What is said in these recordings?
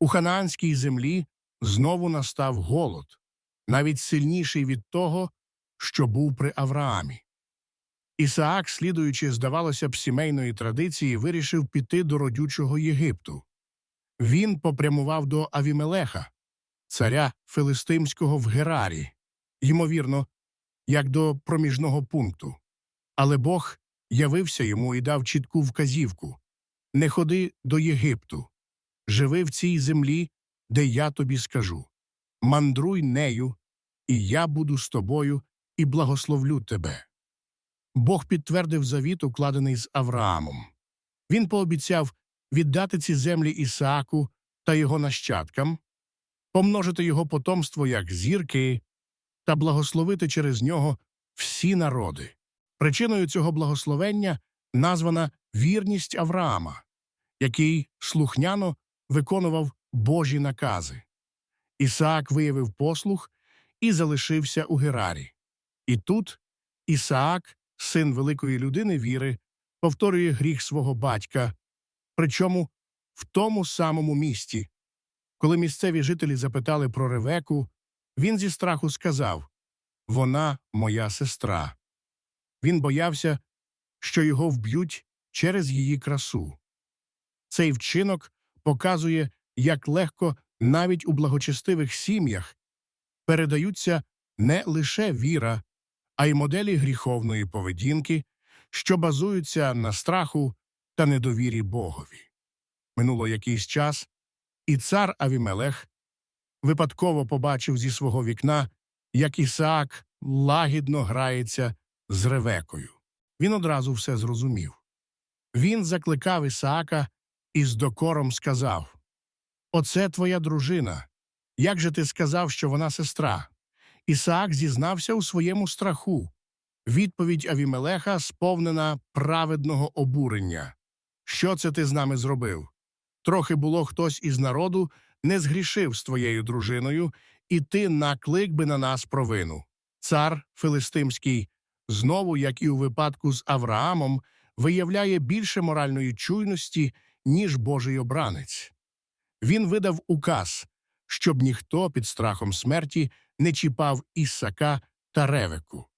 У ханаанській землі знову настав голод, навіть сильніший від того, що був при Авраамі. Ісаак, слідуючи, здавалося б, сімейної традиції, вирішив піти до родючого Єгипту. Він попрямував до Авімелеха, царя Филистимського в Герарі, ймовірно, як до проміжного пункту. Але Бог явився йому і дав чітку вказівку не ходи до Єгипту, живи в цій землі, де я тобі скажу. Мандруй нею, і я буду з тобою і благословлю тебе. Бог підтвердив завіт, укладений з Авраамом. Він пообіцяв віддати ці землі Ісааку та його нащадкам, помножити його потомство як зірки та благословити через нього всі народи. Причиною цього благословення названа вірність Авраама, який слухняно виконував Божі накази. Ісаак виявив послух і залишився у Герарі. І тут Ісаак, син великої людини віри, повторює гріх свого батька, причому в тому самому місті. Коли місцеві жителі запитали про Ревеку, він зі страху сказав Вона моя сестра. Він боявся, що його вб'ють через її красу. Цей вчинок показує, як легко навіть у благочестивих сім'ях передаються не лише віра, а й моделі гріховної поведінки, що базуються на страху та недовірі Богові. Минуло якийсь час, і цар Авімелех випадково побачив зі свого вікна, як Ісаак лагідно грається з Ревекою. Він одразу все зрозумів. Він закликав Ісаака і з докором сказав Оце твоя дружина. Як же ти сказав, що вона сестра? Ісаак зізнався у своєму страху. Відповідь Авімелеха сповнена праведного обурення. Що це ти з нами зробив? Трохи було хтось із народу не згрішив з твоєю дружиною, і ти наклик би на нас провину. Цар Филистимський, знову, як і у випадку з Авраамом, виявляє більше моральної чуйності, ніж Божий обранець. Він видав указ, щоб ніхто під страхом смерті не чіпав Ісака та Ревеку.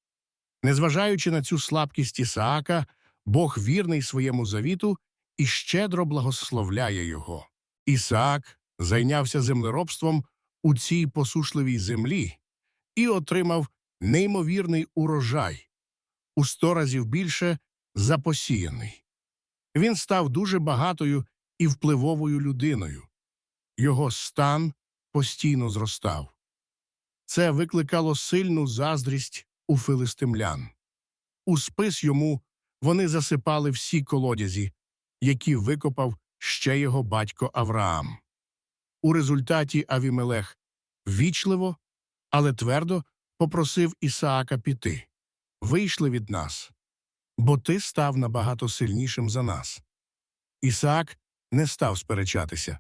Незважаючи на цю слабкість Ісаака, Бог вірний своєму завіту і щедро благословляє його. Ісаак зайнявся землеробством у цій посушливій землі і отримав неймовірний урожай у сто разів більше за посіяний. Він став дуже багатою і впливовою людиною. Його стан постійно зростав. Це викликало сильну заздрість у филистимлян. У спис йому вони засипали всі колодязі, які викопав ще його батько Авраам. У результаті Авімелех вічливо, але твердо попросив Ісаака піти вийшли від нас, бо ти став набагато сильнішим за нас. Ісаак не став сперечатися.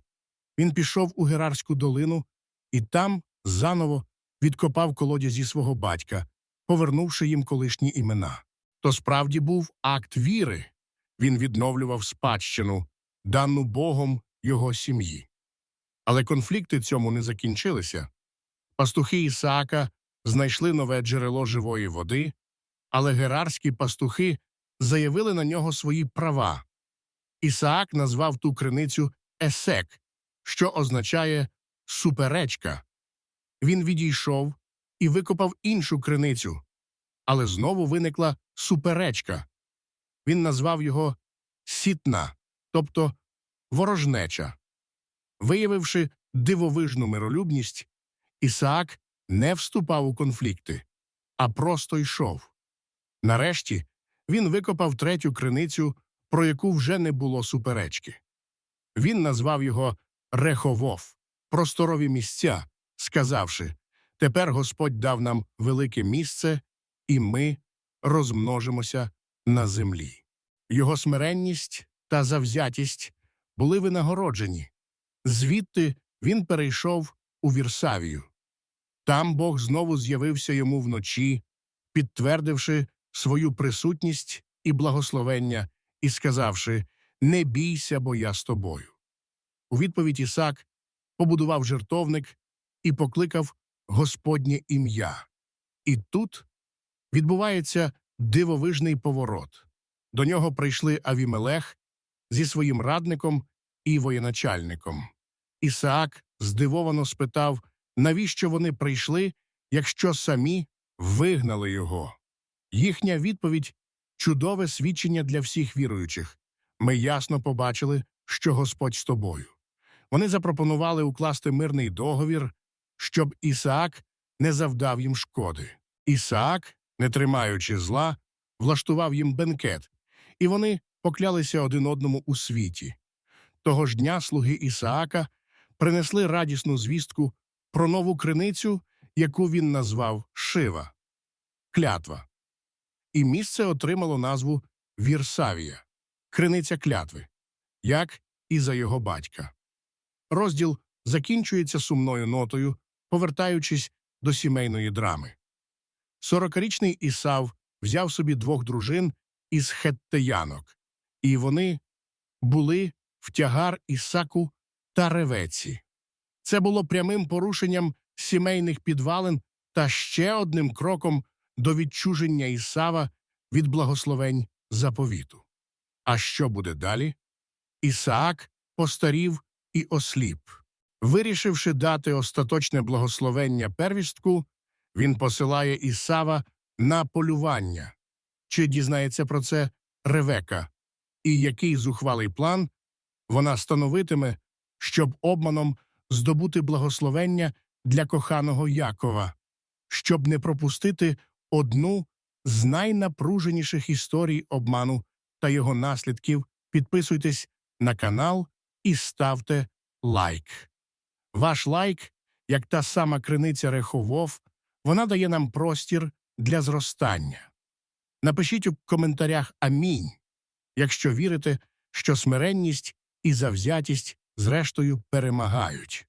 Він пішов у Герарську долину і там заново відкопав колодязі свого батька, повернувши їм колишні імена. То справді був акт віри. Він відновлював спадщину, дану Богом його сім'ї. Але конфлікти цьому не закінчилися. Пастухи Ісаака знайшли нове джерело живої води, але герарські пастухи заявили на нього свої права. Ісаак назвав ту криницю Есек, що означає суперечка. Він відійшов і викопав іншу криницю, але знову виникла суперечка. Він назвав його сітна, тобто ворожнеча. Виявивши дивовижну миролюбність, Ісаак не вступав у конфлікти, а просто йшов. Нарешті він викопав третю криницю, про яку вже не було суперечки. Він назвав його Реховов, просторові місця, сказавши Тепер Господь дав нам велике місце, і ми розмножимося на землі. Його смиренність та завзятість були винагороджені. Звідти він перейшов у Вірсавію. Там Бог знову з'явився йому вночі, підтвердивши свою присутність і благословення, і сказавши Не бійся, бо я з тобою. У відповідь Ісак побудував жертовник і покликав Господнє ім'я. І тут відбувається дивовижний поворот. До нього прийшли Авімелех зі своїм радником і воєначальником. Ісаак здивовано спитав, навіщо вони прийшли, якщо самі вигнали його. Їхня відповідь чудове свідчення для всіх віруючих. Ми ясно побачили, що Господь з тобою. Вони запропонували укласти мирний договір, щоб Ісаак не завдав їм шкоди. Ісаак, не тримаючи зла, влаштував їм бенкет, і вони поклялися один одному у світі. Того ж дня слуги Ісаака принесли радісну звістку про нову криницю, яку він назвав Шива клятва. І місце отримало назву Вірсавія криниця клятви, як і за його батька. Розділ закінчується сумною нотою, повертаючись до сімейної драми. Сорокарічний Ісав взяв собі двох дружин із хеттеянок, і вони були в тягар Ісаку та Ревеці. Це було прямим порушенням сімейних підвалин та ще одним кроком до відчуження Ісава від благословень заповіту. А що буде далі? Ісаак постарів і осліп. Вирішивши дати остаточне благословення первістку, він посилає Ісава на полювання. Чи дізнається про це Ревека? І який зухвалий план вона становитиме, щоб обманом здобути благословення для коханого Якова, щоб не пропустити одну з найнапруженіших історій обману та його наслідків, підписуйтесь на канал і ставте лайк. Ваш лайк, як та сама криниця Реховов, вона дає нам простір для зростання. Напишіть у коментарях Амінь, якщо вірите, що смиренність і завзятість зрештою перемагають.